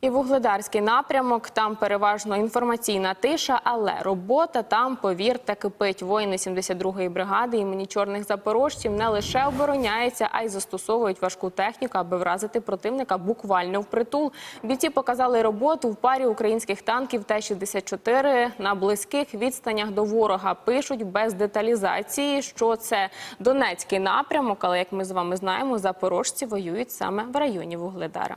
І вугледарський напрямок там переважно інформаційна тиша, але робота там, повірте, кипить. Воїни 72-ї бригади імені чорних запорожців не лише обороняються, а й застосовують важку техніку, аби вразити противника буквально впритул. Бійці показали роботу в парі українських танків Т-64 на близьких відстанях до ворога. Пишуть без деталізації, що це Донецький напрямок, але як ми з вами знаємо, запорожці воюють саме в районі Вугледара.